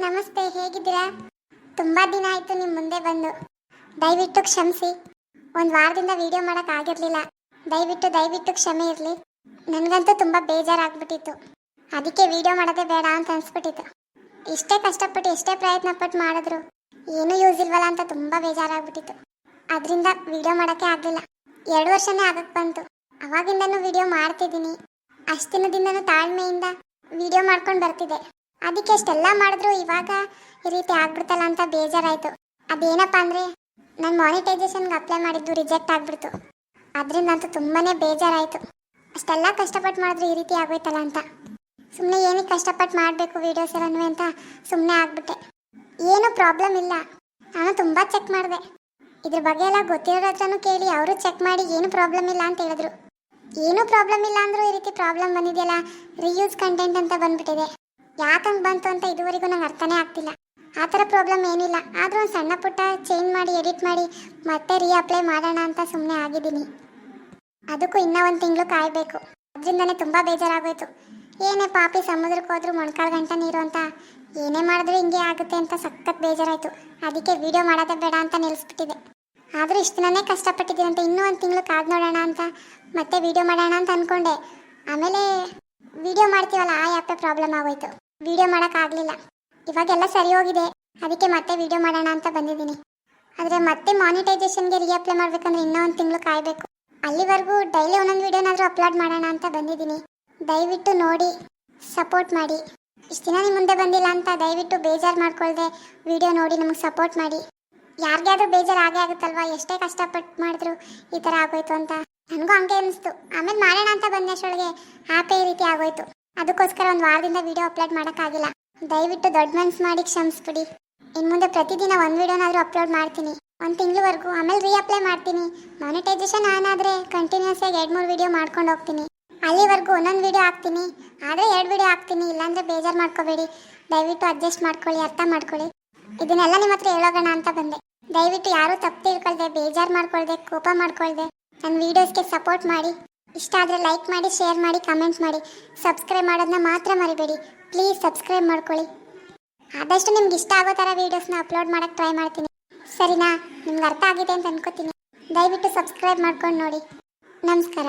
ನಮಸ್ತೆ, ಹೇಗಿದ್ದೀರಾ? ತುಂಬಾ ದಿನ ಆಯ್ತು ನಿಮ್ಮ ಮುಂದೆ ಬಂದು. ದಯವಿಟ್ಟು ಕ್ಷಮಿಸಿ. ಒಂದು ವಾರದಿಂದ ವಿಡಿಯೋ ಮಾಡಕ್ ಆಗಿರ್ಲಿಲ್ಲ. ದಯವಿಟ್ಟು ದಯವಿಟ್ಟು ಕ್ಷಮೆ ಇರಲಿ. ನನಗಂತೂ ತುಂಬಾ ಬೇಜಾರಾಗ್ಬಿಟ್ಟಿತ್ತು. ಅದಕ್ಕೆ ವಿಡಿಯೋ ಮಾಡೋದೇ ಬೇಡ ಅಂತ ಅನ್ಸ್ಬಿಟ್ಟಿತ್ತು. ಇಷ್ಟೇ ಕಷ್ಟಪಟ್ಟು, ಎಷ್ಟೇ ಪ್ರಯತ್ನ ಪಟ್ಟು ಮಾಡಿದ್ರು, ಏನೂ ಯೂಸ್ ಇಲ್ವಲ್ಲ ಅಂತ ತುಂಬಾ ಬೇಜಾರಾಗ್ಬಿಟ್ಟಿತ್ತು. ಅದರಿಂದ ವಿಡಿಯೋ ಮಾಡೋಕ್ಕೆ ಆಗಲಿಲ್ಲ. ಎರಡು ವರ್ಷನೇ ಆಗಕ್ಕೆ ಬಂತು. ಅವಾಗಿಂದನೂ ವಿಡಿಯೋ ಮಾಡ್ತಿದ್ದೀನಿ. ಅಷ್ಟು ದಿನದಿಂದನೂ ತಾಳ್ಮೆಯಿಂದ ವಿಡಿಯೋ ಮಾಡ್ಕೊಂಡು ಬರ್ತಿದ್ದೆ. ಅದಕ್ಕೆ ಅಷ್ಟೆಲ್ಲ ಮಾಡಿದ್ರು ಇವಾಗ ಈ ರೀತಿ ಆಗ್ಬಿಡ್ತಲ್ಲ ಅಂತ ಬೇಜಾರಾಯ್ತು. ಅದೇನಪ್ಪ ಅಂದ್ರೆ ನನ್ನ ಮಾನಿಟೈಸೇಷನ್ಗೆ ಅಪ್ಲೈ ಮಾಡಿದ್ದು ರಿಜೆಕ್ಟ್ ಆಗ್ಬಿಡ್ತು. ಅದರಿಂದ ಅಂತೂ ತುಂಬಾನೇ ಬೇಜಾರಾಯಿತು. ಅಷ್ಟೆಲ್ಲ ಕಷ್ಟಪಟ್ಟು ಮಾಡಿದ್ರು ಈ ರೀತಿ ಆಗೋಯ್ತಲ್ಲ ಅಂತ. ಸುಮ್ಮನೆ ಏನಕ್ಕೆ ಕಷ್ಟಪಟ್ಟು ಮಾಡಬೇಕು ವೀಡಿಯೋಸ್ ಎಲ್ಲನೂ ಅಂತ ಸುಮ್ಮನೆ ಆಗ್ಬಿಟ್ಟೆ. ಏನು ಪ್ರಾಬ್ಲಮ್ ಇಲ್ಲ. ನಾನು ತುಂಬ ಚೆಕ್ ಮಾಡಿದೆ. ಇದ್ರ ಬಗ್ಗೆ ಎಲ್ಲ ಗೊತ್ತಿರೋರ ಹತ್ರನೂ ಕೇಳಿ ಅವರು ಚೆಕ್ ಮಾಡಿ ಏನು ಪ್ರಾಬ್ಲಮ್ ಇಲ್ಲ ಅಂತ ಹೇಳಿದ್ರು. ಏನೂ ಪ್ರಾಬ್ಲಮ್ ಇಲ್ಲ ಅಂದರೂ ಈ ರೀತಿ ಪ್ರಾಬ್ಲಮ್ ಬಂದಿದೆಯಲ್ಲ ರಿಯೂಸ್ ಕಂಟೆಂಟ್ ಅಂತ ಬಂದ್ಬಿಟ್ಟಿದೆ. ಯಾಕಂಗ್ ಬಂತು ಅಂತ ಇದುವರೆಗೂ ನಂಗೆ ಅರ್ಥನೇ ಆಗ್ತಿಲ್ಲ. ಆ ಥರ ಪ್ರಾಬ್ಲಮ್ ಏನಿಲ್ಲ. ಆದರೂ ಒಂದು ಸಣ್ಣ ಪುಟ್ಟ ಚೇಂಜ್ ಮಾಡಿ ಎಡಿಟ್ ಮಾಡಿ ಮತ್ತೆ ರೀ ಅಪ್ಲೈ ಮಾಡೋಣ ಅಂತ ಸುಮ್ಮನೆ ಆಗಿದ್ದೀನಿ. ಅದಕ್ಕೂ ಇನ್ನೂ ಒಂದು ತಿಂಗಳು ಕಾಯಬೇಕು. ಅದರಿಂದನೇ ತುಂಬ ಬೇಜಾರಾಗೋಯ್ತು. ಏನೇ ಪಾಪಿ ಸಮುದ್ರಕ್ಕೆ ಹೋದ್ರು ಮೊಣಕಾಲು ಗಂಟೆ ನೀರು ಅಂತ ಏನೇ ಮಾಡಿದ್ರು ಹಿಂಗೆ ಆಗುತ್ತೆ ಅಂತ ಸಖತ್ ಬೇಜಾರಾಯಿತು. ಅದಕ್ಕೆ ವಿಡಿಯೋ ಮಾಡೋದೇ ಬೇಡ ಅಂತ ನಿಲ್ಲಿಸ್ಬಿಟ್ಟಿದೆ ಆದರೂ ಇಷ್ಟು ದಿನನೇ ಅಂತ ಇನ್ನೂ ಒಂದು ತಿಂಗಳು ಕಾದು ನೋಡೋಣ ಅಂತ ಮತ್ತೆ ವಿಡಿಯೋ ಮಾಡೋಣ ಅಂತ ಅಂದ್ಕೊಂಡೆ ಆಮೇಲೆ ವಿಡಿಯೋ ಮಾಡ್ತೀವಲ್ಲ, ಆ ಆ್ಯಪೇ ಪ್ರಾಬ್ಲಮ್ ಆಗೋಯ್ತು. ವಿಡಿಯೋ ಮಾಡೋಕ್ಕಾಗಲಿಲ್ಲ ಇವಾಗೆಲ್ಲ ಸರಿ ಹೋಗಿದೆ. ಅದಕ್ಕೆ ಮತ್ತೆ ವಿಡಿಯೋ ಮಾಡೋಣ ಅಂತ ಬಂದಿದ್ದೀನಿ. ಆದರೆ ಮತ್ತೆ ಮಾನಿಟೈಸೇಷನ್ಗೆ ರೀಅಪ್ಲೈ ಮಾಡ್ಬೇಕಂದ್ರೆ ಇನ್ನೂ ಒಂದು ತಿಂಗಳು ಕಾಯಬೇಕು. ಅಲ್ಲಿವರೆಗೂ ಡೈಲಿ ಒಂದೊಂದು ವಿಡಿಯೋನಾದರೂ ಅಪ್ಲೋಡ್ ಮಾಡೋಣ ಅಂತ ಬಂದಿದ್ದೀನಿ. ದಯವಿಟ್ಟು ನೋಡಿ ಸಪೋರ್ಟ್ ಮಾಡಿ. ಇಷ್ಟು ದಿನ ನಿಮ್ಮ ಮುಂದೆ ಬಂದಿಲ್ಲ ಅಂತ ದಯವಿಟ್ಟು ಬೇಜಾರು ಮಾಡ್ಕೊಳ್ದೆ ವಿಡಿಯೋ ನೋಡಿ ನಮಗೆ ಸಪೋರ್ಟ್ ಮಾಡಿ. ಯಾರಿಗಾದ್ರೂ ಬೇಜಾರು ಆಗೇ ಆಗುತ್ತಲ್ವಾ? ಎಷ್ಟೇ ಕಷ್ಟಪಟ್ಟು ಮಾಡಿದ್ರು ಈ ಥರ ಆಗೋಯ್ತು ಅಂತ. ನನಗೂ ಹಂಗೆ ಅನಿಸ್ತು. ಆಮೇಲೆ ಮಾಡೋಣ ಅಂತ ಬಂದೆ ಅಷ್ಟೊಳಗೆ ಆಪೇ ಈ ರೀತಿ ಆಗೋಯ್ತು. ಅದಕ್ಕೋಸ್ಕರ ಒಂದು ವಾರದಿಂದ ವಿಡಿಯೋ ಅಪ್ಲೋಡ್ ಮಾಡೋಕ್ಕಾಗಿಲ್ಲ. ದಯವಿಟ್ಟು ದೊಡ್ಡ ಮನ್ಸು ಮಾಡಿ ಕ್ಷಮಿಸ್ಬಿಡಿ. ಇನ್ನು ಮುಂದೆ ಪ್ರತಿದಿನ ಒಂದು ವಿಡಿಯೋನಾದರೂ ಅಪ್ಲೋಡ್ ಮಾಡ್ತೀನಿ. ಒಂದು ತಿಂಗಳವರೆಗೂ ಆಮೇಲೆ ರೀಅಪ್ಲೈ ಮಾಡ್ತೀನಿ. ಮಾನಿಟೈಸೇಷನ್ ಆನ್ ಆದರೆ ಕಂಟಿನ್ಯೂಸ್ ಆಗಿ ಎರಡು ಮೂರು ವಿಡಿಯೋ ಮಾಡ್ಕೊಂಡು ಹೋಗ್ತೀನಿ. ಅಲ್ಲಿವರೆಗೂ ಒಂದೊಂದು ವಿಡಿಯೋ ಹಾಕ್ತೀನಿ. ಆದರೆ ಎರಡು ವಿಡಿಯೋ ಹಾಕ್ತೀನಿ, ಇಲ್ಲಾಂದರೆ ಬೇಜಾರು ಮಾಡ್ಕೋಬೇಡಿ. ದಯವಿಟ್ಟು ಅಡ್ಜಸ್ಟ್ ಮಾಡ್ಕೊಳ್ಳಿ, ಅರ್ಥ ಮಾಡ್ಕೊಳ್ಳಿ. ಇದನ್ನೆಲ್ಲ ನಿಮ್ಮ ಹತ್ರ ಹೇಳೋಗೋಣ ಅಂತ ಬಂದೆ. ದಯವಿಟ್ಟು ಯಾರೂ ತಪ್ಪು ತಿಳ್ಕೊಳ್ದೆ, ಬೇಜಾರು ಮಾಡ್ಕೊಳ್ದೆ, ಕೋಪ ಮಾಡ್ಕೊಳ್ದೆ ನನ್ನ ವೀಡಿಯೋಸ್ಗೆ ಸಪೋರ್ಟ್ ಮಾಡಿ. ಇಷ್ಟ ಆದರೆ ಲೈಕ್ ಮಾಡಿ ಶೇರ್ ಮಾಡಿ ಕಮೆಂಟ್ ಮಾಡಿ ಸಬ್ಸ್ಕ್ರೈಬ್ ಮಾಡೋದನ್ನ ಮಾತ್ರ ಮರಿಬೇಡಿ. ಪ್ಲೀಸ್ ಸಬ್ಸ್ಕ್ರೈಬ್ ಮಾಡ್ಕೊಳ್ಳಿ. ಆದಷ್ಟು ನಿಮ್ಗೆ ಇಷ್ಟ ಆಗೋ ಥರ ವೀಡಿಯೋಸ್ನ ಅಪ್ಲೋಡ್ ಮಾಡೋಕ್ಕೆ ಟ್ರೈ ಮಾಡ್ತೀನಿ. ಸರಿನಾ? ನಿಮ್ಗೆ ಅರ್ಥ ಆಗಿದೆ ಅಂತ ಅನ್ಕೋತೀನಿ. ದಯವಿಟ್ಟು ಸಬ್ಸ್ಕ್ರೈಬ್ ಮಾಡ್ಕೊಂಡು ನೋಡಿ. ನಮಸ್ಕಾರ.